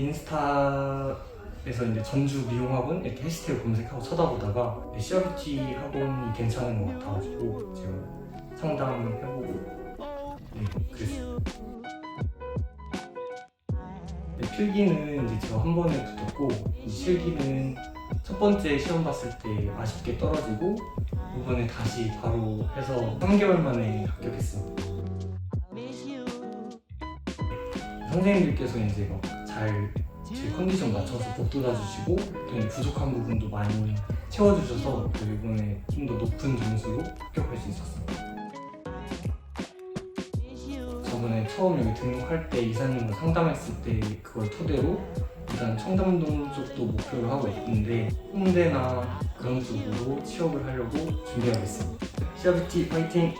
인스타에서 이제 전주 미용학원 이렇게 해시태그 검색하고 쳐다보다가 네, 시어뷰티 학원이 괜찮은 것 같아가지고 제가 상담해보고 네 그랬어요. 네, 필기는 이제 제가 한 번에 붙었고 이 실기는 첫 번째 시험 봤을 때 아쉽게 떨어지고 이번에 다시 바로 해서 3개월 만에 합격했어요. 선생님들께서 이제 막 잘 제 컨디션 맞춰서 복돋아 주시고 부족한 부분도 많이 채워주셔서 또 이번에 좀 더 높은 점수로 합격할 수 있었어요. 저번에 처음 여기 등록할 때 이사님과 상담했을 때 그걸 토대로 일단 청담동 쪽도 목표를 하고 있는데 홍대나 그런 쪽으로 취업을 하려고 준비하고 있습니다. 시어뷰티 파이팅!